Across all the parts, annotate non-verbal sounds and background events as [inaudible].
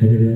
ಹೇಗಿದೆ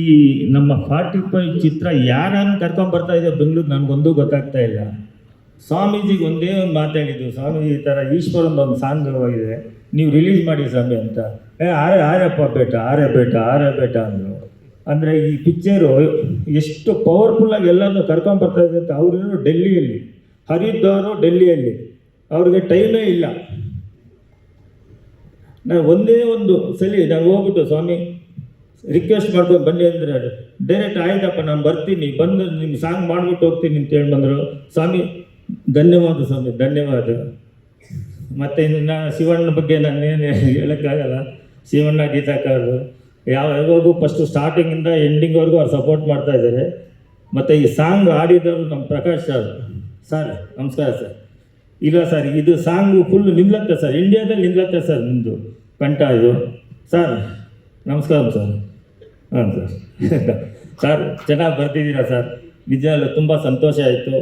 ಈ ನಮ್ಮ ಫಾರ್ಟಿ ಫೈವ್ ಚಿತ್ರ ಯಾರನ್ನು ಕರ್ಕೊಂಡು ಬರ್ತಾ ಇದೆ ಬೆಂಗಳೂರು ನನಗೊಂದು ಗೊತ್ತಾಗ್ತಾ ಇಲ್ಲ. ಸ್ವಾಮೀಜಿಗೆ ಒಂದೇ ಒಂದು ಮಾತಾಡಿದ್ದು ಸ್ವಾಮೀಜಿ ಈ ಥರ ಈಶ್ವರಂದು ಒಂದು ಸಾಂಗ್ ಇದೆ, ನೀವು ರಿಲೀಸ್ ಮಾಡಿ ಸ್ವಾಮಿ ಅಂತ. ಏ ಆರೆ ಆರ್ಯಪ್ಪ ಬೇಟ ಆರೆ ಬೇಟ ಆರೆ ಬೇಟ ಅಂದರು. ಅಂದರೆ ಈ ಪಿಕ್ಚರು ಎಷ್ಟು ಪವರ್ಫುಲ್ಲಾಗಿ ಎಲ್ಲರನ್ನೂ ಕರ್ಕೊಂಬರ್ತಾ ಇದೆ ಅಂತ ಅವ್ರೇನು ಡೆಲ್ಲಿಯಲ್ಲಿ ಹರಿದ್ದವರು ಡೆಲ್ಲಿಯಲ್ಲಿ. ಅವ್ರಿಗೆ ಟೈಮೇ ಇಲ್ಲ. ನಾನು ಒಂದೇ ಒಂದು ಸಲಿ ನಾನು ಹೋಗ್ಬಿಟ್ಟು ಸ್ವಾಮಿ ರಿಕ್ವೆಸ್ಟ್ ಮಾಡ್ಕೊಂಡು ಬನ್ನಿ ಅಂದರೆ ಡೈರೆಕ್ಟ್ ಆಯ್ತಪ್ಪ, ನಾನು ಬರ್ತೀನಿ. ಬಂದು ನಿಮ್ಮ ಸಾಂಗ್ ಮಾಡ್ಬಿಟ್ಟು ಹೋಗ್ತೀನಿ ಅಂತ ಹೇಳಿ ಬಂದರು. ಸ್ವಾಮಿ, ಧನ್ಯವಾದ ಸ್ವಾಮಿ, ಧನ್ಯವಾದ. ಮತ್ತು ಇನ್ನು ಶಿವಣ್ಣ ಬಗ್ಗೆ ನಾನೇನು ಹೇಳೋಕ್ಕಾಗಲ್ಲ. ಶಿವಣ್ಣ ಗೀತಾಕಾರರು ಯಾವ, ಯಾವಾಗೂ ಫಸ್ಟು ಸ್ಟಾರ್ಟಿಂಗಿಂದ ಎಂಡಿಂಗ್ವರೆಗೂ ಅವ್ರು ಸಪೋರ್ಟ್ ಮಾಡ್ತಾ ಇದ್ದಾರೆ ಮತ್ತು ಈ ಸಾಂಗ್ ಆಡಿದವರು ನಮ್ಮ ಪ್ರಕಾಶ್ ಸರ್ ಸರ್ ನಮಸ್ಕಾರ ಸರ್ ಇಲ್ಲ ಸರ್ ಇದು ಸಾಂಗು ಫುಲ್ ನಿಲ್ಲತ್ತೆ ಸರ್ ಇಂಡಿಯಾದಲ್ಲಿ ನಿಲ್ಲತ್ತೆ ಸರ್ ನಿಮ್ಮದು ಕಂಠ ಇದು. ಸರ್ ನಮಸ್ಕಾರ ಸರ್ ಸರ್ ಸರ್, ಚೆನ್ನಾಗಿ ಬರ್ತಿದ್ದೀರಾ ಸರ್? ನಿಜ ಅಲ್ಲ ತುಂಬ ಸಂತೋಷ ಆಯಿತು.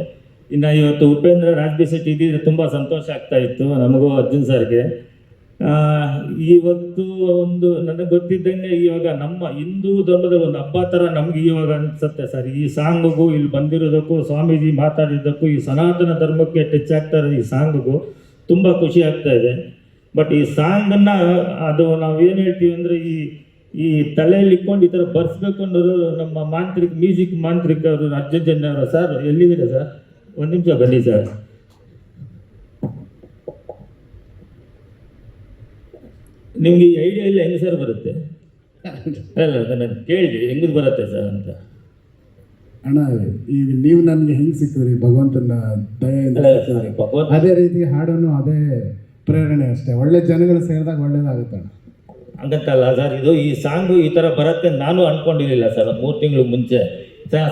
ಇನ್ನು ಇವತ್ತು ಉಪೇಂದ್ರ ರಾಜ್ಬಿ ಶೆಟ್ಟಿ ಇದ್ದಿದ್ರೆ ತುಂಬ ಸಂತೋಷ ಆಗ್ತಾ ಇತ್ತು ನಮಗೂ ಅರ್ಜುನ್ ಸರ್ಗೆ. ಇವತ್ತು ಒಂದು ನನಗೆ ಗೊತ್ತಿದ್ದಂಗೆ ಇವಾಗ ನಮ್ಮ ಹಿಂದೂ ಧರ್ಮದ ಒಂದು ಹಬ್ಬ ಥರ ನಮ್ಗೆ ಇವಾಗ ಅನಿಸುತ್ತೆ ಸರ್. ಈ ಸಾಂಗಿಗೂ ಇಲ್ಲಿ ಬಂದಿರೋದಕ್ಕೂ ಸ್ವಾಮೀಜಿ ಮಾತಾಡಿದ್ದಕ್ಕೂ ಈ ಸನಾತನ ಧರ್ಮಕ್ಕೆ ಟಚ್ ಆಗ್ತಾ ಇರೋ ಈ ಸಾಂಗಿಗೂ ತುಂಬ ಖುಷಿ ಆಗ್ತಾ ಇದೆ. ಬಟ್ ಈ ಸಾಂಗನ್ನು ಅದು ನಾವು ಏನು ಹೇಳ್ತೀವಿ ಅಂದರೆ ಈ ಈ ತಲೆಯಲ್ಲಿ ಇಟ್ಕೊಂಡು ಈ ಥರ ಬರ್ಸ್ಬೇಕು ಅನ್ನೋದು ನಮ್ಮ ಮಾಂತ್ರಿಕ ಮ್ಯೂಸಿಕ್ ಮಾಂತ್ರಿಕ ಅವರು ಅರ್ಜುನ್ ಜನ್ ಅವರು ಸರ್. ಎಲ್ಲಿದ್ದೀರಾ ಸರ್? ಒಂದು ನಿಮಿಷ ಬನ್ನಿ ಸರ್. ನಿಮ್ಗೆ ಈ ಐಡಿಯಾ ಇಲ್ಲ ಹೆಂಗೆ ಸರ್ ಬರುತ್ತೆ? ಅಲ್ಲ ನಾನು ಕೇಳಿದೆ ಹೆಂಗ್ ಬರುತ್ತೆ ಸರ್ ಅಂತ. ಅಣ್ಣ ಈಗ ನೀವು ನನಗೆ ಹೆಂಗೆ ಸಿಕ್ಕಿದ್ರಿ? ಭಗವಂತನ ದಯೆಯಿಂದ ಅದೇ ರೀತಿ ಹಾಡೋನು ಅದೇ ಪ್ರೇರಣೆ ಅಷ್ಟೇ. ಒಳ್ಳೆ ಜನಗಳು ಸೇರಿದಾಗ ಒಳ್ಳೇದಾಗುತ್ತೆ ಅಣ್ಣ. ಹಂಗಂತಲ್ಲ ಸರ್? ಇದು ಈ ಸಾಂಗು ಈ ಥರ ಬರುತ್ತೆ ನಾನು ಅಂದ್ಕೊಂಡಿರಲಿಲ್ಲ ಸರ್ ಮೂರು ತಿಂಗಳು ಮುಂಚೆ.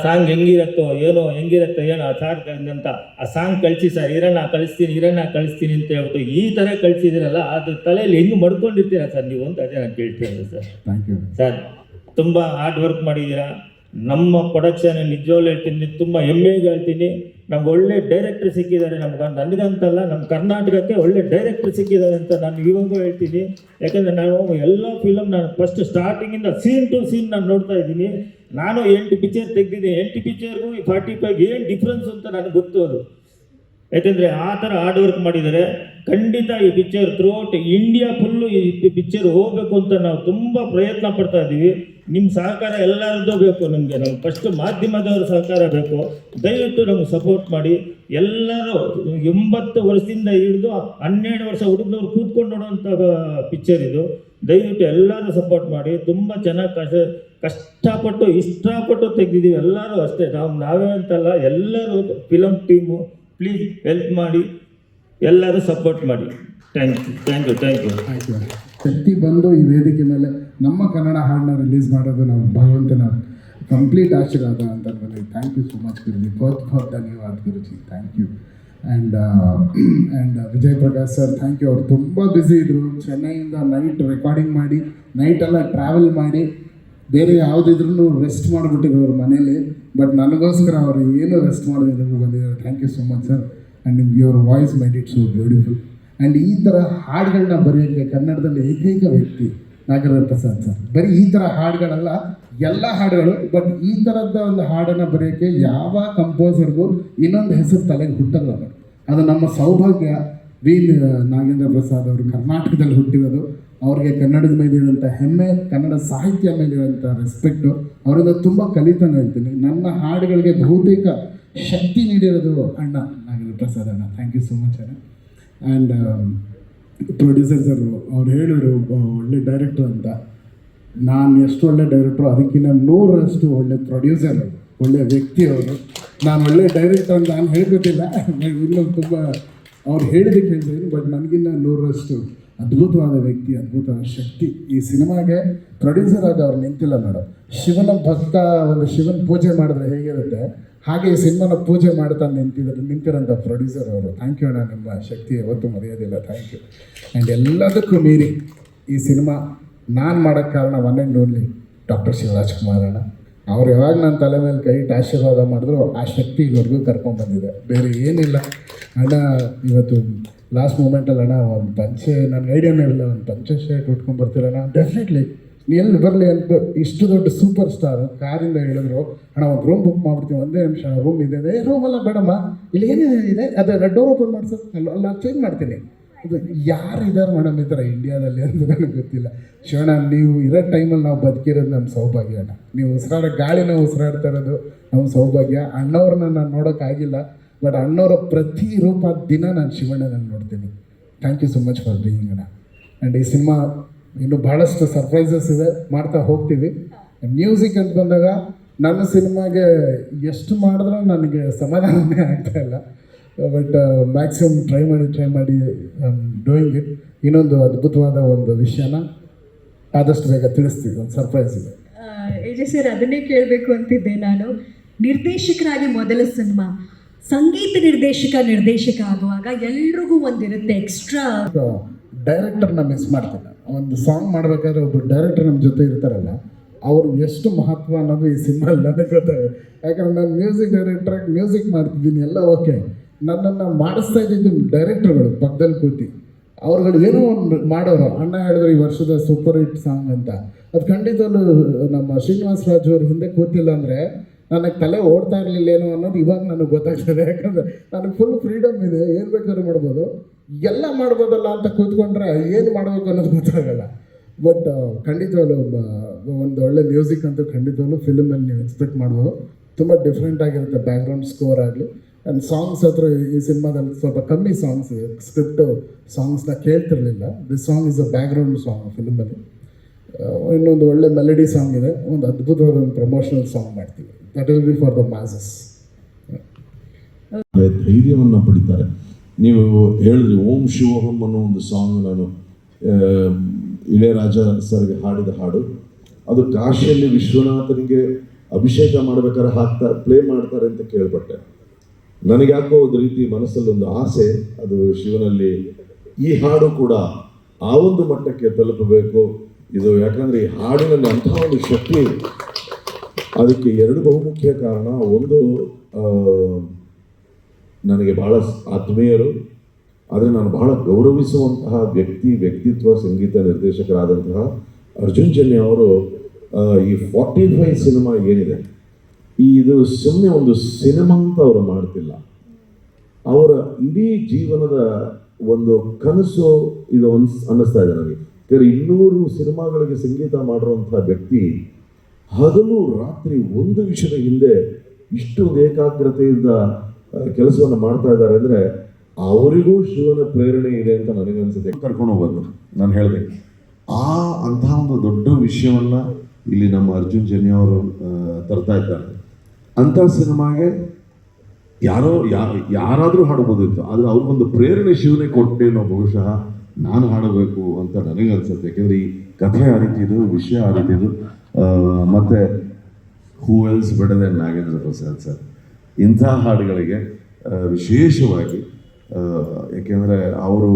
ಸಾಂಗ್ ಹೆಂಗಿರತ್ತೋ ಏನೋ ಹೆಂಗಿರತ್ತೋ ಏನೋ ಆ ಸಾರ್ ಅಂತ. ಆ ಸಾಂಗ್ ಕಳಿಸಿ ಸರ್ ಇರಣ್ಣ ಕಳಿಸ್ತೀನಿ ಇರಣ್ಣ ಕಳಿಸ್ತೀನಿ ಅಂತ ಹೇಳ್ಬಿಟ್ಟು ಈ ಥರ ಕಳಿಸಿದಿರಲ್ಲ ಅದು ತಲೆಯಲ್ಲಿ ಹೆಂಗೆ ಮಡ್ಕೊಂಡಿರ್ತೀರಾ ಸರ್ ನೀವು ಅಂತ ಅದೇ ನಾನು ಕೇಳ್ತೀನಿ ಸರ್. ಥ್ಯಾಂಕ್ ಯು ಸರ್ ತುಂಬ ಹಾರ್ಡ್ ವರ್ಕ್ ಮಾಡಿದ್ದೀರಾ. ನಮ್ಮ ಪ್ರೊಡಕ್ಷನ್ ನಿಜವಾಗ್ಲೂ ಹೇಳ್ತೀನಿ ತುಂಬ ಹೆಮ್ಮೆಗೆ ಹೇಳ್ತೀನಿ. ನಮ್ಗೆ ಒಳ್ಳೆ ಡೈರೆಕ್ಟರ್ ಸಿಕ್ಕಿದ್ದಾರೆ ನಮ್ಗೆ. ನನಗಂತಲ್ಲ ನಮ್ಮ ಕರ್ನಾಟಕಕ್ಕೆ ಒಳ್ಳೆ ಡೈರೆಕ್ಟರ್ ಸಿಕ್ಕಿದ್ದಾರೆ ಅಂತ ನಾನು ಇವಾಗೂ ಹೇಳ್ತೀನಿ. ಯಾಕಂದರೆ ನಾನು ಎಲ್ಲ ಫಿಲಮ್ ನಾನು ಫಸ್ಟ್ ಸ್ಟಾರ್ಟಿಂಗಿಂದ ಸೀನ್ ಟು ಸೀನ್ ನಾನು ನೋಡ್ತಾ ಇದ್ದೀನಿ. ನಾನು ಎಂಟು ಪಿಕ್ಚರ್ ತೆಗ್ದಿದ್ದೆ ಎಂಟು ಪಿಕ್ಚರ್ಗೂ ಈ ಫಾರ್ಟಿ ಫೈವ್ ಏನು ಡಿಫ್ರೆನ್ಸ್ ಅಂತ ನನಗೆ ಗೊತ್ತು ಅದು. ಯಾಕಂದರೆ ಆ ಥರ ಹಾರ್ಡ್ ವರ್ಕ್ ಮಾಡಿದ್ದಾರೆ. ಖಂಡಿತ ಈ ಪಿಕ್ಚರ್ ಥ್ರೂಔಟ್ ಇಂಡಿಯಾ ಫುಲ್ಲು ಈ ಪಿಕ್ಚರ್ ಹೋಗಬೇಕು ಅಂತ ನಾವು ತುಂಬ ಪ್ರಯತ್ನ ಪಡ್ತಾ ಇದ್ದೀವಿ. ನಿಮ್ಮ ಸಹಕಾರ ಎಲ್ಲರದ್ದು ಬೇಕು ನಮಗೆ. ನಾವು ಫಸ್ಟ್ ಮಾಧ್ಯಮದವ್ರ ಸಹಕಾರ ಬೇಕು. ದಯವಿಟ್ಟು ನಮಗೆ ಸಪೋರ್ಟ್ ಮಾಡಿ. ಎಲ್ಲರೂ ಎಂಬತ್ತು ವರ್ಷದಿಂದ ಹಿಡಿದು ಹನ್ನೆರಡು ವರ್ಷ ಹುಡುಗನವ್ರು ಕೂತ್ಕೊಂಡು ನೋಡುವಂಥ ಪಿಕ್ಚರ್ ಇದು. ದಯವಿಟ್ಟು ಎಲ್ಲರೂ ಸಪೋರ್ಟ್ ಮಾಡಿ. ತುಂಬ ಚೆನ್ನಾಗಿ ಕಷ್ಟ, ಕಷ್ಟಪಟ್ಟು, ಇಷ್ಟಪಟ್ಟು ತೆಗೆದಿದ್ದೀವಿ. ಎಲ್ಲರೂ ಅಷ್ಟೇ. ನಾವು, ನಾವೇ ಅಂತಲ್ಲ. ಎಲ್ಲರೂ ಫಿಲಮ್ ಟೀಮು ಪ್ಲೀಸ್ ಹೆಲ್ಪ್ ಮಾಡಿ. ಎಲ್ಲರೂ ಸಪೋರ್ಟ್ ಮಾಡಿ. Thank you thank you thank you ಶಕ್ತಿ ಬಂದು ಈ ವೇದಿಕೆ ಮೇಲೆ ನಮ್ಮ ಕನ್ನಡ ಹಾಡನ್ನ ರಿಲೀಸ್ ಮಾಡೋದು ನಾವು ಭಗವಂತನ ಕಂಪ್ಲೀಟ್ ಆಶೀರ್ವಾದ ಅಂತ thank you so much Guruji. ಬಹುತ್ ಬಹುತ್ ಧನ್ಯವಾದ Guruji. Thank you and and Vijay Prakash sir thank you ಅವ್ರು ತುಂಬ ಬ್ಯುಸಿ ಇದ್ದರು ಚೆನ್ನೈಯಿಂದ ನೈಟ್ ರೆಕಾರ್ಡಿಂಗ್ ಮಾಡಿ ನೈಟೆಲ್ಲ ಟ್ರಾವೆಲ್ ಮಾಡಿ, ಬೇರೆ ಯಾವುದಿದ್ರೂ ರೆಸ್ಟ್ ಮಾಡಿಬಿಟ್ಟಿದ್ರು ಅವ್ರ ಮನೇಲಿ. ಬಟ್ ನನಗೋಸ್ಕರ ಅವರು ಏನು ರೆಸ್ಟ್ ಮಾಡಿದ್ರು ಬಂದಿದ್ದಾರೆ. Thank you so much sir and ನಿಮ್ಗೆ your voice made it so beautiful and ಈ ಥರ ಹಾಡುಗಳನ್ನ ಬರೆಯೋಕ್ಕೆ ಕನ್ನಡದಲ್ಲಿ ಏಕೈಕ ವ್ಯಕ್ತಿ ನಾಗರಾಜ ಪ್ರಸಾದ್ ಸರ್. ಬರೀ ಈ ಥರ ಹಾಡುಗಳಲ್ಲ, ಎಲ್ಲ ಹಾಡುಗಳು ಬಟ್ ಈ ಥರದ ಒಂದು ಹಾಡನ್ನು ಬರೆಯೋಕ್ಕೆ ಯಾವ ಕಂಪೋಸರ್ಗೂ ಇನ್ನೊಂದು ಹೆಸರು ತಲೆಗೆ ಹುಟ್ಟಲ್ಲ ಅದು. ನಮ್ಮ ಸೌಭಾಗ್ಯ ವಿ. ನಾಗೇಂದ್ರ ಪ್ರಸಾದ್ ಅವರು ಕರ್ನಾಟಕದಲ್ಲಿ ಹುಟ್ಟಿರೋದು. ಅವ್ರಿಗೆ ಕನ್ನಡದ ಮೇಲಿರುವಂಥ ಹೆಮ್ಮೆ, ಕನ್ನಡ ಸಾಹಿತ್ಯ ಮೇಲಿರುವಂಥ ರೆಸ್ಪೆಕ್ಟು ಅವರಿಂದ ತುಂಬ ಕಲಿತಾನೆ ಹೇಳ್ತೀನಿ. ನನ್ನ ಹಾಡುಗಳಿಗೆ ಬಹುತೇಕ ಶಕ್ತಿ ನೀಡಿರೋದು ಅಣ್ಣ ನಾಗೇಂದ್ರ ಪ್ರಸಾದ್ ಅಣ್ಣ. ಥ್ಯಾಂಕ್ ಯು ಸೋ ಮಚ್ ಅಣ್ಣ. ಆ್ಯಂಡ್ ಪ್ರೊಡ್ಯೂಸರ್ಸರು ಅವ್ರು ಹೇಳಿದರು ಒಳ್ಳೆ ಡೈರೆಕ್ಟರ್ ಅಂತ. ನಾನು ಎಷ್ಟು ಒಳ್ಳೆ ಡೈರೆಕ್ಟ್ರು ಅದಕ್ಕಿಂತ ನೂರಷ್ಟು ಒಳ್ಳೆ ಪ್ರೊಡ್ಯೂಸರ್ ಒಳ್ಳೆ ವ್ಯಕ್ತಿ ಅವರು. ನಾನು ಒಳ್ಳೆ ಡೈರೆಕ್ಟರ್ ಅಂತ ನಾನು ಹೇಳ್ಕೊತಿಲ್ಲ. [laughs] ಇನ್ನೂ ತುಂಬ ಅವ್ರು ಹೇಳಿದ್ದಕ್ಕೆ ಹೇಳ್ತೀನಿ ಬಟ್ ನನಗಿನ್ನ ನೂರರಷ್ಟು ಅದ್ಭುತವಾದ ವ್ಯಕ್ತಿ, ಅದ್ಭುತವಾದ ಶಕ್ತಿ ಈ ಸಿನಿಮಾಗೆ ಪ್ರೊಡ್ಯೂಸರ್ ಆಗಿ ಅವ್ರು ನಿಂತಿಲ್ಲ ಮೇಡಮ್ ಶಿವನ ಭಕ್ತ, ಒಂದು ಶಿವನ ಪೂಜೆ ಮಾಡಿದ್ರೆ ಹೇಗಿರುತ್ತೆ? ಹಾಗೆ ಈ ಸಿನಿಮಾನ ಪೂಜೆ ಮಾಡ್ತಾ ನಿಂತಿದ್ದಾರೆ ನಿಂತಿರೋಂಥ ಪ್ರೊಡ್ಯೂಸರ್ ಅವರು. ಥ್ಯಾಂಕ್ ಯು ಅಣ್ಣ, ನಿಮ್ಮ ಶಕ್ತಿ ಯಾವತ್ತೂ ಮರೆಯೋದಿಲ್ಲ ಥ್ಯಾಂಕ್ ಯು ಆ್ಯಂಡ್ ಎಲ್ಲದಕ್ಕೂ ಮೀರಿ ಈ ಸಿನಿಮಾ ನಾನು ಮಾಡೋಕ್ಕೆ ಕಾರಣ one and only doctor Shivarajkumar ಅಣ್ಣ. ಅವ್ರು ಯಾವಾಗ ನನ್ನ ತಲೆ ಮೇಲೆ ಕೈ ಇಟ್ಟು ಆಶೀರ್ವಾದ ಮಾಡಿದ್ರು ಆ ಶಕ್ತಿ ಇಲ್ಲಿವರೆಗೂ ಕರ್ಕೊಂಡ್ಬಂದಿದೆ ಬೇರೆ ಏನಿಲ್ಲ. ಅಣ್ಣ, ಇವತ್ತು ಲಾಸ್ಟ್ ಮೂಮೆಂಟಲ್ಲಿ ಅಣ್ಣ ಒಂದು ಪಂಚೆ ನನ್ನ ಐಡಿಯಾನೇ ಇಲ್ಲ ಒಂದು ಪಂಚೆ ಶರ್ಟ್ ಉಟ್ಕೊಂಡು ಬರ್ತೀರಣ್ಣ? ಡೆಫಿನೆಟ್ಲಿ ಎಲ್ಲಿ ಬರಲಿ ಅಂತ ಇಷ್ಟು ದೊಡ್ಡ ಸೂಪರ್ ಸ್ಟಾರ್ ಕಾರಿಂದ ಹೇಳಿದ್ರು. ಅಣ್ಣ, ಒಂದು ರೂಮ್ ಬುಕ್ ಮಾಡ್ಬಿಡ್ತೀವಿ ಒಂದೇ ನಿಮಿಷ ರೂಮ್ ಇದೆ ಏ ರೂಮೆಲ್ಲ ಬೇಡಮ್ಮ. ಇಲ್ಲಿ ಏನಿದೆ ಇದೆ? ಅದೇ ಡೋರ್ ಓಪನ್ ಮಾಡ್ಸೋ. ಅಲ್ಲ ಅಲ್ಲ ಚೇಂಜ್ ಮಾಡ್ತೀನಿ. ಇದು ಯಾರು ಇದ್ದಾರೆ ಮೇಡಮ್ ಈ ಥರ ಇಂಡಿಯಾದಲ್ಲಿ ಅಂತ ನನಗೆ ಗೊತ್ತಿಲ್ಲ. ಶಿವಣ್ಣ, ನೀವು ಇರೋ ಟೈಮಲ್ಲಿ ನಾವು ಬದುಕಿರೋದು ನಮ್ಮ ಸೌಭಾಗ್ಯ, ಅಣ್ಣ. ನೀವು ಉಸಿರಾಡೋ, ಗಾಳಿನ ಉಸಿರಾಡ್ತಾ ಇರೋದು ನಮ್ಮ ಸೌಭಾಗ್ಯ. ಅಣ್ಣವ್ರನ್ನ ನಾನು ನೋಡೋಕ್ಕಾಗಿಲ್ಲ ಬಟ್ ಅಣ್ಣವರ ಪ್ರತಿ ರೂಪ ದಿನ ನಾನು ಶಿವಣ್ಣನ ನೋಡ್ತೀನಿ. Thank you so much for being ಅಣ್ಣ. ಆ್ಯಂಡ್ ಈ ಸಿನಿಮಾ ಇನ್ನೂ ಭಾಳಷ್ಟು ಸರ್ಪ್ರೈಸಸ್ ಇದೆ ಮಾಡ್ತಾ ಹೋಗ್ತೀವಿ. ಮ್ಯೂಸಿಕ್ ಅಂತ ಬಂದಾಗ ನನ್ನ ಸಿನಿಮಾಗೆ ಎಷ್ಟು ಮಾಡಿದ್ರೂ ನನಗೆ ಸಮಾಧಾನನೇ ಆಗ್ತಾ ಇಲ್ಲ. ಬಟ್ ಮ್ಯಾಕ್ಸಿಮಮ್ ಟ್ರೈ ಮಾಡಿ ಟ್ರೈ ಮಾಡಿ ಡೂಯಿಂಗ್ ಇಟ್ ಇನ್ನೊಂದು ಅದ್ಭುತವಾದ ಒಂದು ವಿಷಯನ ಆದಷ್ಟು ಬೇಗ ತಿಳಿಸ್ತೀವಿ ಒಂದು ಸರ್ಪ್ರೈಸ್ ಇದೆ. ಎಜೆ ಸರ್ ಅದನ್ನೇ ಕೇಳಬೇಕು ಅಂತಿದ್ದೆ ನಾನು. ನಿರ್ದೇಶಕರಾಗಿ ಮೊದಲ ಸಿನಿಮಾ ಸಂಗೀತ ನಿರ್ದೇಶಕ ನಿರ್ದೇಶಕ ಆಗುವಾಗ ಎಲ್ರಿಗೂ ಒಂದಿರುತ್ತೆ ಎಕ್ಸ್ಟ್ರಾ ಡೈರೆಕ್ಟರ್ನ ಮಿಸ್ ಮಾಡ್ತೀನಿ. ಒಂದು ಸಾಂಗ್ ಮಾಡಬೇಕಾದ್ರೆ ಒಬ್ಬರು ಡೈರೆಕ್ಟರ್ ನಮ್ಮ ಜೊತೆ ಇರ್ತಾರಲ್ಲ, ಅವರು ಎಷ್ಟು ಮಹತ್ವ ಅನ್ನೋದು ಈ ಸಿನಿಮಾಲಿ ನನಗೆ ಗೊತ್ತಾಗುತ್ತೆ. ಯಾಕಂದ್ರೆ ನಾನು ಮ್ಯೂಸಿಕ್ ಡೈರೆಕ್ಟ್ರಾಗಿ ಮ್ಯೂಸಿಕ್ ಮಾಡ್ತಿದ್ದೀನಿ, ಎಲ್ಲ ಓಕೆ ನನ್ನನ್ನು ಮಾಡಿಸ್ತಾ ಇದ್ದಿದ್ದು ಡೈರೆಕ್ಟರ್ಗಳು ಪಕ್ಕದಲ್ಲಿ ಕೂತಿ. ಅವ್ರುಗಳು ಏನೋ ಒಂದು ಮಾಡೋರು, ಅಣ್ಣ ಹೇಳಿದ್ರು ಈ ವರ್ಷದ ಸೂಪರ್ ಹಿಟ್ ಸಾಂಗ್ ಅಂತ. ಅದು ಖಂಡಿತವಲ್ಲೂ ನಮ್ಮ ಶ್ರೀನಿವಾಸ ರಾಜು ಅವ್ರ ಹಿಂದೆ ಕೂತಿಲ್ಲ ಅಂದರೆ ನನಗೆ ತಲೆ ಓಡ್ತಾ ಇರಲಿಲ್ಲ ಏನೋ ಅನ್ನೋದು ಇವಾಗ ನನಗೆ ಗೊತ್ತಾಗ್ತದೆ. ಯಾಕಂದರೆ ನನಗೆ ಫುಲ್ ಫ್ರೀಡಮ್ ಇದೆ, ಏನು ಬೇಕಾದ್ರೂ ಮಾಡ್ಬೋದು. ಎಲ್ಲ ಮಾಡ್ಬೋದಲ್ಲ ಅಂತ ಕೂತ್ಕೊಂಡ್ರೆ ಏನು ಮಾಡಬೇಕು ಅನ್ನೋದು ಗೊತ್ತಾಗಲ್ಲ ಬಟ್ ಖಂಡಿತವಾಗ್ಲೂ ಒಂದು ಒಳ್ಳೆ ಮ್ಯೂಸಿಕ್ ಅಂತೂ ಖಂಡಿತವಾಗ್ಲೂ ಫಿಲ್ಮಲ್ಲಿ ನೀವು ಎಕ್ಸ್ಪೆಕ್ಟ್ ಮಾಡ್ಬೋದು. ತುಂಬ ಡಿಫ್ರೆಂಟ್ ಆಗಿರುತ್ತೆ ಬ್ಯಾಕ್ಗ್ರೌಂಡ್ ಸ್ಕೋರ್ ಆಗಲಿ. ಆ್ಯಂಡ್ ಸಾಂಗ್ಸ್ ಹತ್ರ ಈ ಸಿನಿಮಾದಲ್ಲಿ ಸ್ವಲ್ಪ ಕಮ್ಮಿ ಸಾಂಗ್ಸ್ ಸ್ಕ್ರಿಪ್ಟು ಸಾಂಗ್ಸ್ನ ಕೇಳ್ತಿರ್ಲಿಲ್ಲ. This song is a background song ಫಿಲ್ಮಲ್ಲಿ ಇನ್ನೊಂದು ಒಳ್ಳೆ ಮೆಲಡಿ ಸಾಂಗ್ ಇದೆ. ಒಂದು ಅದ್ಭುತವಾದ ಒಂದು ಪ್ರಮೋಷನಲ್ ಸಾಂಗ್ ಮಾಡ್ತೀವಿ. That will be for the masses ಧೈರ್ಯವನ್ನು ಪಡಿತಾರೆ. ನೀವು ಹೇಳಿದ್ರಿ, ಓಂ ಶಿವೋಹಂ ಅನ್ನೋ ಒಂದು ಸಾಂಗ್ ನಾನು ಇಳೆಯರಾಜ ಸರ್ಗೆ ಹಾಡಿದ ಹಾಡು. ಅದು ಕಾಶಿಯಲ್ಲಿ ವಿಶ್ವನಾಥನಿಗೆ ಅಭಿಷೇಕ ಮಾಡ್ಬೇಕಾದ್ರೆ ಹಾಕ್ತಾ, ಪ್ಲೇ ಮಾಡ್ತಾರೆ ಅಂತ ಕೇಳ್ಪಟ್ಟೆ. ನನಗೆ ಯಾಕೋ ಒಂದು ರೀತಿ ಮನಸ್ಸಲ್ಲಿ ಒಂದು ಆಸೆ, ಅದು ಶಿವನಲ್ಲಿ ಈ ಹಾಡು ಕೂಡ ಆ ಒಂದು ಮಟ್ಟಕ್ಕೆ ತಲುಪಬೇಕು. ಇದು ಯಾಕಂದ್ರೆ ಈ ಹಾಡಿನಲ್ಲಿ ಅಂತಹ ಒಂದು ಶಕ್ತಿ ಅದಕ್ಕೆ ಎರಡು ಬಹುಮುಖ್ಯ ಕಾರಣ, ಒಂದು ನನಗೆ ಬಹಳ ಆತ್ಮೀಯರು, ಆದರೆ ನಾನು ಬಹಳ ಗೌರವಿಸುವಂತಹ ವ್ಯಕ್ತಿ, ವ್ಯಕ್ತಿತ್ವ, ಸಂಗೀತ ನಿರ್ದೇಶಕರಾದಂತಹ ಅರ್ಜುನ್ ಜನ್ಯ ಅವರು ಈ ಫಾರ್ಟಿ ಫೈವ್ ಸಿನಿಮಾ ಏನಿದೆ, ಈ ಇದು ಸುಮ್ಮನೆ ಒಂದು ಸಿನಿಮಾ ಅಂತ ಅವರು ಮಾಡ್ತಿಲ್ಲ. ಅವರ ಇಡೀ ಜೀವನದ ಒಂದು ಕನಸು ಇದು ಅನ್ಸ್ ಅನ್ನಿಸ್ತಾ ಇದೆ ನನಗೆ. ಯಾಕಂದ್ರೆ ಇನ್ನೂರು ಸಿನಿಮಾಗಳಿಗೆ ಸಂಗೀತ ಮಾಡಿರುವಂತಹ ವ್ಯಕ್ತಿ, ಹಗಲು ರಾತ್ರಿ ಒಂದು ವಿಷಯದ ಹಿಂದೆ ಇಷ್ಟು ಏಕಾಗ್ರತೆಯಿಂದ ಕೆಲಸವನ್ನು ಮಾಡ್ತಾ ಇದ್ದಾರೆ ಅಂದರೆ ಅವರಿಗೂ ಶಿವನ ಪ್ರೇರಣೆ ಇದೆ ಅಂತ ನನಗನ್ಸುತ್ತೆ. ಕರ್ಕೊಂಡು ಹೋಗೋದು, ನಾನು ಹೇಳಿದೆ. ಆ ಅಂತಹ ಒಂದು ದೊಡ್ಡ ವಿಷಯವನ್ನ ಇಲ್ಲಿ ನಮ್ಮ ಅರ್ಜುನ್ ಜನ್ಯ ಅವರು ತರ್ತಾ ಇದ್ದಾರೆ. ಅಂಥ ಸಿನಿಮಾಗೆ ಯಾರೋ, ಯಾ, ಯಾರಾದರೂ ಹಾಡ್ಬೋದಿತ್ತು, ಆದರೆ ಅವ್ರಿಗೊಂದು ಪ್ರೇರಣೆ ಶಿವನೇ ಕೊಟ್ಟೇನೋ ಬಹುಶಃ ನಾನು ಹಾಡಬೇಕು ಅಂತ ನನಗೆ ಅನ್ಸುತ್ತೆ ಯಾಕೆಂದರೆ ಈ ಕಥೆ ಆ ರೀತಿದು ವಿಷಯ ಆ ರೀತಿ ಇದು ಮತ್ತೆ ಹೂ ಎಲ್ಸ್ ಬೆಡದೆ ನಾಗೇಂದ್ರ ಪ್ರಸಾದ್ ಸರ್ ಇಂಥ ಹಾಡುಗಳಿಗೆ ವಿಶೇಷವಾಗಿ ಏಕೆಂದರೆ ಅವರು,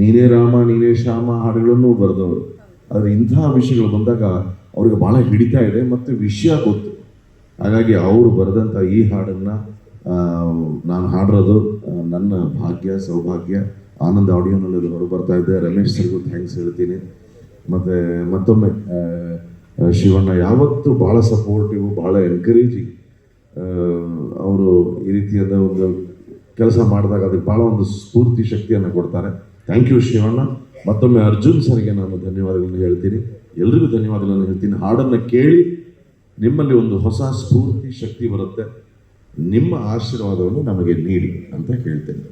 ನೀನೇ ರಾಮ, ನೀನೇ ಶ್ಯಾಮ ಹಾಡುಗಳನ್ನು ಬರೆದವರು. ಆದರೆ ಇಂಥ ವಿಷಯಗಳು ಬಂದಾಗ ಅವ್ರಿಗೆ ಭಾಳ ಹಿಡಿತಾ ಇದೆ ಮತ್ತು ವಿಷಯ ಗೊತ್ತು. ಹಾಗಾಗಿ ಅವರು ಬರೆದಂಥ ಈ ಹಾಡನ್ನು ನಾನು ಹಾಡಿರೋದು ನನ್ನ ಭಾಗ್ಯ, ಸೌಭಾಗ್ಯ, ಆನಂದ್ ಆಡಿಯೋನಲ್ಲಿ ಅವರು ಬರ್ತಾ ಇದ್ದೆ ರಮೇಶ್ ಸರ್ಗೂ ಥ್ಯಾಂಕ್ಸ್ ಹೇಳ್ತೀನಿ. ಮತ್ತು ಮತ್ತೊಮ್ಮೆ ಶಿವಣ್ಣ ಯಾವತ್ತೂ ಭಾಳ ಸಪೋರ್ಟಿವ್ ಭಾಳ ಎನ್ಕರೇಜಿಂಗ್ ಅವರು ಈ ರೀತಿಯಾದ ಒಂದು ಕೆಲಸ ಮಾಡಿದಾಗ ಅದಕ್ಕೆ ಭಾಳ ಒಂದು ಸ್ಫೂರ್ತಿ ಶಕ್ತಿಯನ್ನು ಕೊಡ್ತಾರೆ. Thank you Shivanna. ಮತ್ತೊಮ್ಮೆ ಅರ್ಜುನ್ ಸರ್ಗೆ ನಾನು ಧನ್ಯವಾದಗಳನ್ನು ಹೇಳ್ತೀನಿ. ಎಲ್ರಿಗೂ ಧನ್ಯವಾದಗಳನ್ನು ಹೇಳ್ತೀನಿ. ಹಾಡನ್ನು ಕೇಳಿ ನಿಮ್ಮಲ್ಲಿ ಒಂದು ಹೊಸ ಸ್ಫೂರ್ತಿ ಶಕ್ತಿ ಬರುತ್ತೆ. ನಿಮ್ಮ ಆಶೀರ್ವಾದವನ್ನು ನಮಗೆ ನೀಡಿ ಅಂತ ಹೇಳ್ತೇನೆ.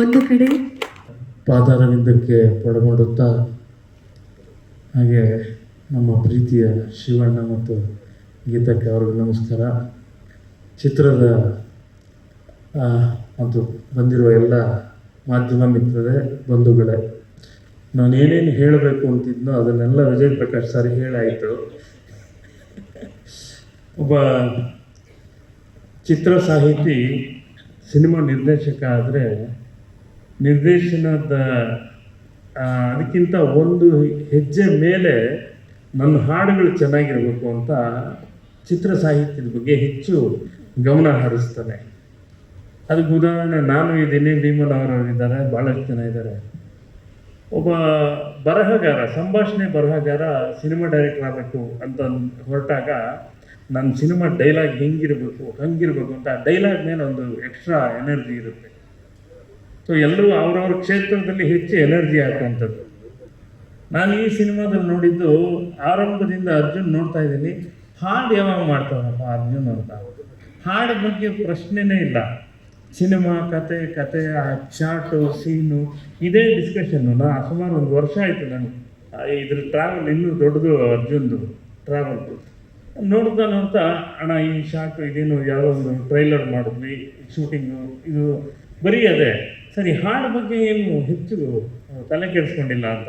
ಒಂದು ಕಡೆ ಪಾದಾರವಿಂದಕ್ಕೆ ಪಡಮಾಡುತ್ತಾ ಹಾಗೆ ನಮ್ಮ ಪ್ರೀತಿಯ ಶಿವಣ್ಣ ಮತ್ತು ಗೀತಕ್ಕೆ ಅವ್ರಿಗೆ ನಮಸ್ಕಾರ. ಚಿತ್ರದ ಮತ್ತು ಬಂದಿರುವ ಎಲ್ಲ ಮಾಧ್ಯಮ ಮಿತ್ರರೇ, ಬಂಧುಗಳೇ, ನಾನು ಏನೇನು ಹೇಳಬೇಕು ಅಂತಿದ್ನೋ ಅದನ್ನೆಲ್ಲ ವಿಜಯ್ ಪ್ರಕಾಶ್ ಸರ್ ಹೇಳಾಯಿತು. ಒಬ್ಬ ಚಿತ್ರ ಸಾಹಿತಿ, ಸಿನಿಮಾ ನಿರ್ದೇಶಕ ಆದರೆ ನಿರ್ದೇಶನದ ಅದಕ್ಕಿಂತ ಒಂದು ಹೆಜ್ಜೆ ಮೇಲೆ ನನ್ನ ಹಾಡುಗಳು ಚೆನ್ನಾಗಿರಬೇಕು ಅಂತ ಚಿತ್ರ ಸಾಹಿತ್ಯದ ಬಗ್ಗೆ ಹೆಚ್ಚು ಗಮನ ಹರಿಸ್ತಾನೆ. ಅದಕ್ಕೆ ಉದಾಹರಣೆ, ನಾನು ಇದ್ದೀನಿ, ಭೀಮನ್ ಅವರು ಇದ್ದಾರೆ ಭಾಳಷ್ಟು ಜನ ಇದ್ದಾರೆ. ಒಬ್ಬ ಬರಹಗಾರ, ಸಂಭಾಷಣೆ ಬರಹಗಾರ, ಸಿನಿಮಾ ಡೈರೆಕ್ಟರ್ ಆಗಬೇಕು ಅಂತ ಹೊರಟಾಗ ನನ್ನ ಸಿನಿಮಾ ಡೈಲಾಗ್ ಹೆಂಗಿರಬೇಕು, ಹಂಗಿರಬೇಕು ಅಂತ ಡೈಲಾಗ್ ಮೇಲೆ ಒಂದು ಎಕ್ಸ್ಟ್ರಾ ಎನರ್ಜಿ ಇರುತ್ತೆ. ಸೊ ಎಲ್ಲರೂ ಅವ್ರವ್ರ ಕ್ಷೇತ್ರದಲ್ಲಿ ಹೆಚ್ಚು ಎನರ್ಜಿ ಹಾಕುವಂಥದ್ದು. ನಾನು ಈ ಸಿನಿಮಾದಲ್ಲಿ ನೋಡಿದ್ದು ಆರಂಭದಿಂದ ಅರ್ಜುನ್ ನೋಡ್ತಾ ಇದ್ದೀನಿ. ಹಾಡು ಯಾವಾಗ ಮಾಡ್ತಾನಪ್ಪ ಅರ್ಜುನ್ ಅಂತ? ಹಾಡು ಬಗ್ಗೆ ಪ್ರಶ್ನೆನೇ ಇಲ್ಲ. ಸಿನಿಮಾ, ಕತೆ ಕತೆ, ಆ ಚಾಟು, ಸೀನು, ಇದೇ ಡಿಸ್ಕಷನ್ನು ನಾ ಸುಮಾರು ಒಂದು ವರ್ಷ ಆಯಿತು ನಾನು. ಇದ್ರ ಟ್ರಾವೆಲ್ ಇನ್ನೂ ದೊಡ್ಡದು ಅರ್ಜುನ್ದು ಟ್ರಾವೆಲ್ ನೋಡ್ತಾ ನೋಡ್ತಾ ಅಣ್ಣ, ಈ ಶಾಟ್ ಇದೇನು ಯಾವುದೋ ಒಂದು ಟ್ರೈಲರ್ ಮಾಡಿದ್ವಿ ಶೂಟಿಂಗು ಇದು ಬರೀ ಅದೇ. ಸರಿ, ಹಾಡು ಬಗ್ಗೆ ಏನು ಹೆಚ್ಚು ತಲೆ ಕೆಡಿಸ್ಕೊಂಡಿಲ್ಲ ಅಂತ.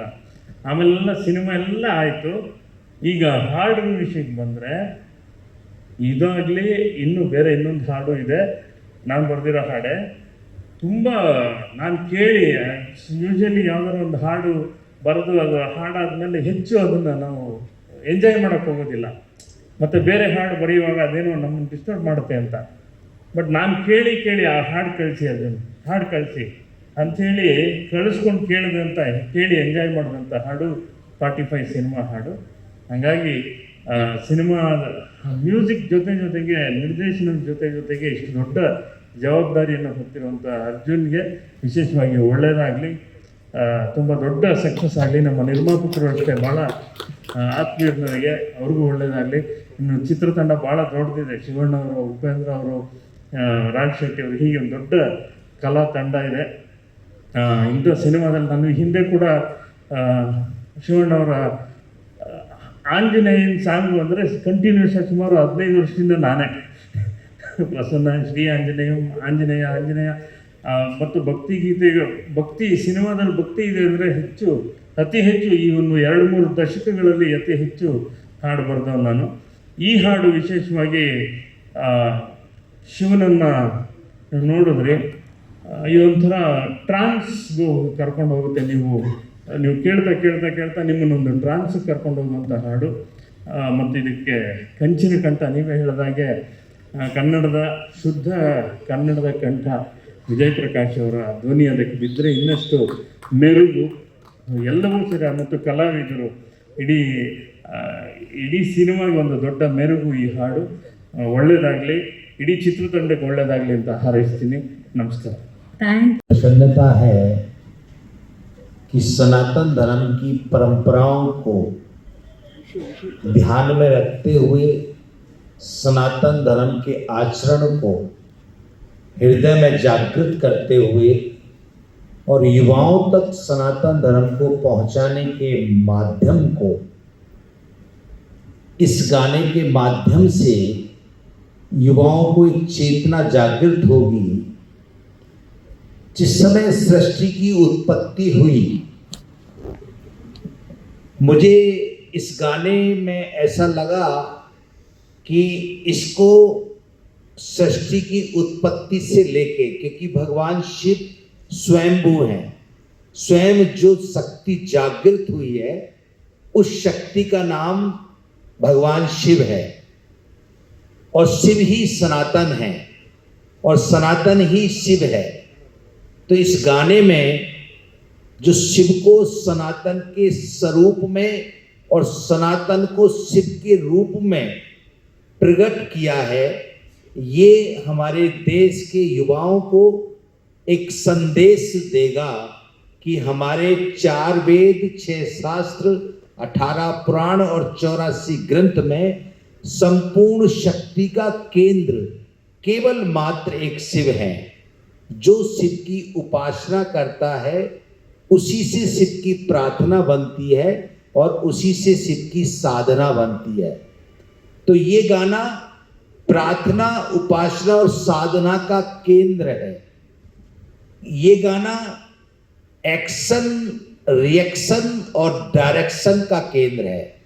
ಆಮೇಲೆಲ್ಲ ಸಿನಿಮಾ ಎಲ್ಲ ಆಯಿತು. ಈಗ ಹಾಡಿನ ವಿಷಯಕ್ಕೆ ಬಂದರೆ ಇದಾಗಲಿ ಇನ್ನೂ ಬೇರೆ ಇನ್ನೊಂದು ಹಾಡು ಇದೆ. ನಾನು ಬರೆದಿರೋ ಹಾಡೆ. ತುಂಬ ನಾನು ಕೇಳಿ ಯೂಶಲಿ ಯಾವ್ದಾರ ಒಂದು ಹಾಡು ಬರೆದು ಅದು ಹಾಡಾದ್ಮೇಲೆ ಹೆಚ್ಚು ಅದನ್ನು ನಾವು ಎಂಜಾಯ್ ಮಾಡೋಕ್ಕೆ ಹೋಗೋದಿಲ್ಲ. ಮತ್ತು ಬೇರೆ ಹಾಡು ಬರೆಯುವಾಗ ಅದೇನೋ ನಮ್ಮನ್ನು ಡಿಸ್ಟರ್ಬ್ ಮಾಡುತ್ತೆ ಅಂತ. ಬಟ್ ನಾನು ಕೇಳಿ ಕೇಳಿ ಆ ಹಾಡು ಕಳಿಸಿ ಅದನ್ನು, ಹಾಡು ಕಳಿಸಿ. ಅಂಥೇಳಿ ಕಳಿಸ್ಕೊಂಡು ಕೇಳಿದಂಥ ಕೇಳಿ ಎಂಜಾಯ್ ಮಾಡಿದಂಥ ಹಾಡು ಫಾರ್ಟಿ ಫೈವ್ ಸಿನಿಮಾ ಹಾಡು. ಹಾಗಾಗಿ ಸಿನಿಮಾ ಮ್ಯೂಸಿಕ್ ಜೊತೆ ಜೊತೆಗೆ, ನಿರ್ದೇಶನದ ಜೊತೆ ಜೊತೆಗೆ ಇಷ್ಟು ದೊಡ್ಡ ಜವಾಬ್ದಾರಿಯನ್ನು ಹೊತ್ತಿರುವಂಥ ಅರ್ಜುನ್ಗೆ ವಿಶೇಷವಾಗಿ ಒಳ್ಳೆಯದಾಗಲಿ ತುಂಬ ದೊಡ್ಡ ಸಕ್ಸಸ್ ಆಗಲಿ, ನಮ್ಮ ನಿರ್ಮಾಪಕರು ಅಷ್ಟೇ ಭಾಳ ಆತ್ಮೀಯರು ನನಗೆ ಅವ್ರಿಗೂ ಒಳ್ಳೆಯದಾಗಲಿ ಇನ್ನು ಚಿತ್ರತಂಡ ಭಾಳ ದೊಡ್ಡದಿದೆ. ಶಿವಣ್ಣ ಅವರು ಉಪೇಂದ್ರ ಅವರು ರಾಜ್ ಶೆಟ್ಟಿ ಅವರು ಹೀಗೆ ಒಂದು ದೊಡ್ಡ ಕಲಾ ತಂಡ ಇದೆ. ಇಂಥ ಸಿನಿಮಾದಲ್ಲಿ ನಾನು ಹಿಂದೆ ಕೂಡ ಶಿವಣ್ಣವರ ಆಂಜನೇಯನ್ ಸಾಂಗು ಅಂದರೆ ಕಂಟಿನ್ಯೂಸ್ ಆಗಿ ಸುಮಾರು ಹದಿನೈದು ವರ್ಷದಿಂದ ನಾನೇ. ಪ್ರಸನ್ನ, ಶ್ರೀ ಆಂಜನೇಯ ಆಂಜನೇಯ ಆಂಜನೇಯ ಮತ್ತು ಭಕ್ತಿ ಗೀತೆ ಭಕ್ತಿ, ಸಿನಿಮಾದಲ್ಲಿ ಭಕ್ತಿ ಇದೆ ಅಂದರೆ ಹೆಚ್ಚು, ಅತಿ ಹೆಚ್ಚು ಈ ಒಂದು ಎರಡು ಮೂರು ದಶಕಗಳಲ್ಲಿ ಅತಿ ಹೆಚ್ಚು ಹಾಡು ಬರೆದವ್ ನಾನು. ಈ ಹಾಡು ವಿಶೇಷವಾಗಿ ಶಿವನನ್ನು ನೋಡಿದ್ರೆ ಇದೊಂಥರ ಟ್ರಾನ್ಸ್ಗೂ ಕರ್ಕೊಂಡು ಹೋಗುತ್ತೆ ನೀವು. ನೀವು ಕೇಳ್ತಾ ಕೇಳ್ತಾ ಕೇಳ್ತಾ ನಿಮ್ಮನ್ನೊಂದು ಟ್ರಾನ್ಸ್ ಕರ್ಕೊಂಡು ಹೋಗುವಂಥ ಹಾಡು. ಮತ್ತು ಇದಕ್ಕೆ ಕಂಚಿನ ಕಂಠ, ನೀವೇ ಹೇಳಿದಾಗೆ ಕನ್ನಡದ ಶುದ್ಧ ಕನ್ನಡದ ಕಂಠ ವಿಜಯ್ ಪ್ರಕಾಶ್ ಅವರ ಧ್ವನಿ ಅದಕ್ಕೆ ಬಿದ್ದರೆ ಇನ್ನಷ್ಟು ಮೆರುಗು, ಎಲ್ಲವೂ ಸರಿ. ಮತ್ತು ಕಲಾವಿದರು, ಇಡೀ ಇಡೀ ಸಿನಿಮಾಗೆ ಒಂದು ದೊಡ್ಡ ಮೆರುಗು ಈ ಹಾಡು. ಒಳ್ಳೆಯದಾಗಲಿ ಇಡೀ ಚಿತ್ರತಂಡಕ್ಕೆ ಒಳ್ಳೆಯದಾಗಲಿ ಅಂತ ಹಾರೈಸ್ತೀನಿ. ನಮಸ್ಕಾರ. प्रसन्नता है कि सनातन धर्म की परंपराओं को ध्यान में रखते हुए सनातन धर्म के आचरण को हृदय में जागृत करते हुए और युवाओं तक सनातन धर्म को पहुँचाने के माध्यम को, इस गाने के माध्यम से युवाओं को एक चेतना जागृत होगी जिस समय सृष्टि की उत्पत्ति हुई, मुझे इस गाने में ऐसा लगा कि इसको सृष्टि की उत्पत्ति से लेके, क्योंकि भगवान शिव स्वयंभू हैं, स्वयं जो शक्ति जागृत हुई है, उस शक्ति का नाम भगवान शिव है। और शिव ही सनातन है, और सनातन ही शिव है। तो इस गाने में जो शिव को सनातन के स्वरूप में और सनातन को शिव के रूप में प्रकट किया है, ये हमारे देश के युवाओं को एक संदेश देगा कि हमारे चार वेद, छह शास्त्र, अठारह पुराण और चौरासी ग्रंथ में संपूर्ण शक्ति का केंद्र केवल मात्र एक शिव है। जो शिव की उपासना करता है, उसी से शिव की प्रार्थना बनती है और उसी से शिव की साधना बनती है। तो ये गाना प्रार्थना, उपासना और साधना का केंद्र है। ये गाना एक्शन, रिएक्शन और डायरेक्शन का केंद्र है।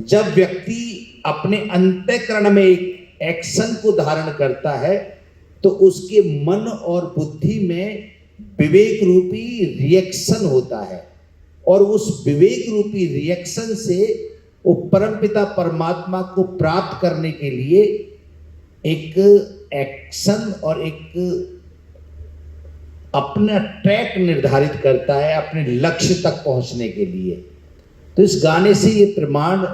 जब व्यक्ति अपने अंतःकरण में एक एक्शन को धारण करता है तो उसके मन और बुद्धि में विवेक रूपी रिएक्शन होता है। और उस विवेक रूपी रिएक्शन से वो परमपिता परमात्मा को प्राप्त करने के लिए एक एक्शन और एक अपना ट्रैक निर्धारित करता है अपने लक्ष्य तक पहुँचने के लिए। तो इस गाने से ये प्रमाण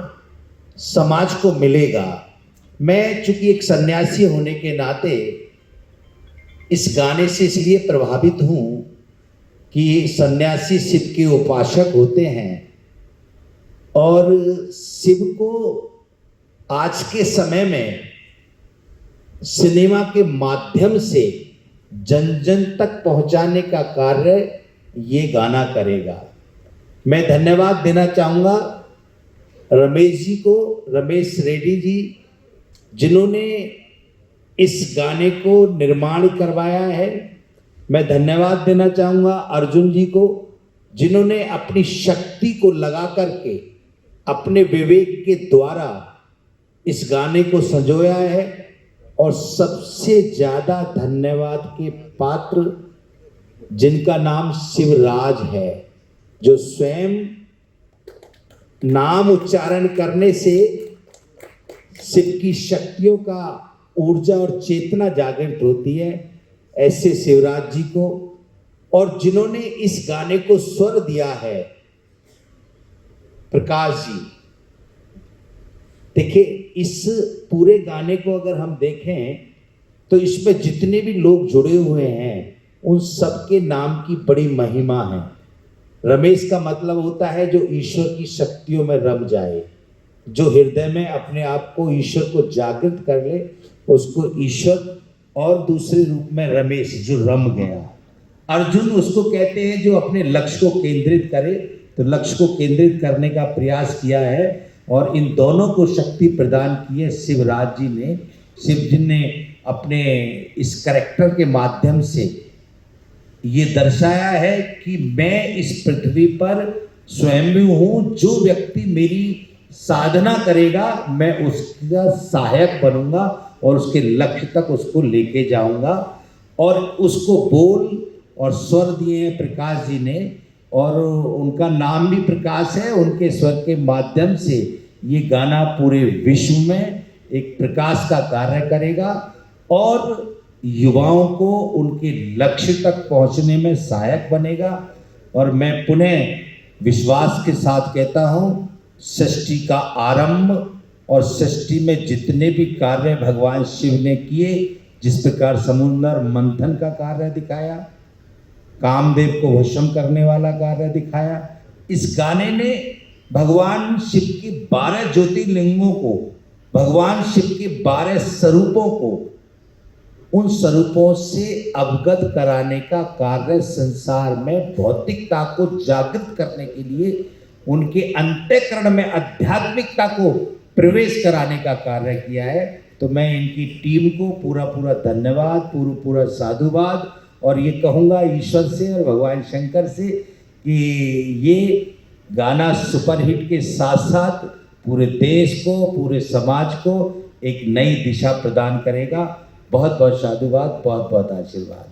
समाज को मिलेगा। मैं चूँकि एक सन्यासी होने के नाते इस गाने से इसलिए प्रभावित हूँ कि सन्यासी शिव के उपासक होते हैं और शिव को आज के समय में सिनेमा के माध्यम से जन जन तक पहुँचाने का कार्य ये गाना करेगा। मैं धन्यवाद देना चाहूँगा रमेश जी को, रमेश रेड्डी जी, जिन्होंने इस गाने को निर्माण करवाया है। मैं धन्यवाद देना चाहूँगा अर्जुन जी को, जिन्होंने अपनी शक्ति को लगा करके अपने विवेक के द्वारा इस गाने को संजोया है। और सबसे ज़्यादा धन्यवाद के पात्र जिनका नाम शिवराज है, जो स्वयं नाम उच्चारण करने से शिव की शक्तियों का ऊर्जा और चेतना जागृत होती है ऐसे शिवराज जी को और जिन्होंने इस गाने को स्वर दिया है। प्रकाश जी, देखिए, इस पूरे गाने को अगर हम देखें तो इसमें जितने भी लोग जुड़े हुए हैं, उन सबके नाम की बड़ी महिमा है। रमेश का मतलब होता है जो ईश्वर की शक्तियों में रम जाए, जो हृदय में अपने आप को ईश्वर को जागृत कर ले उसको ईश्वर और दूसरे रूप में रमेश, जो रम गया। अर्जुन उसको कहते हैं, जो अपने लक्ष्य को केंद्रित करे तो लक्ष्य को केंद्रित करने का प्रयास किया है और इन दोनों को शक्ति प्रदान की है। शिवराज जी ने, शिव जी ने अपने इस करेक्टर के माध्यम से ये दर्शाया है कि मैं इस पृथ्वी पर स्वयं हूँ, जो व्यक्ति मेरी साधना करेगा, मैं उसका सहायक बनूँगा। और उसके लक्ष्य तक उसको लेके जाऊँगा। और उसको बोल और स्वर दिए हैं प्रकाश जी ने, और उनका नाम भी प्रकाश है, उनके स्वर के माध्यम से ये गाना पूरे विश्व में एक प्रकाश का कार्य करेगा। और युवाओं को उनके लक्ष्य तक पहुँचने में सहायक बनेगा। और मैं पुनः विश्वास के साथ कहता हूँ, सृष्टि का आरंभ और सृष्टि में जितने भी कार्य भगवान शिव ने किए, जिस प्रकार समुद्र मंथन का कार्य दिखाया, कामदेव को वशम करने वाला कार्य दिखाया, इस गाने ने भगवान शिव की बारह ज्योतिर्लिंगों को, भगवान शिव के बारह स्वरूपों को, उन स्वरूपों से अवगत कराने का कार्य संसार में भौतिकता को जागृत करने के लिए, उनके अंत्यकरण में आध्यात्मिकता को प्रवेश कराने का कार्य किया है तो मैं इनकी टीम को पूरा पूरा धन्यवाद, पूरा पूरा साधुवाद, और ये कहूँगा ईश्वर से और भगवान शंकर से कि ये गाना सुपरहिट के साथ साथ पूरे देश को, पूरे समाज को एक नई दिशा प्रदान करेगा। बहुत बहुत साधुवाद बहुत बहुत आशीर्वाद।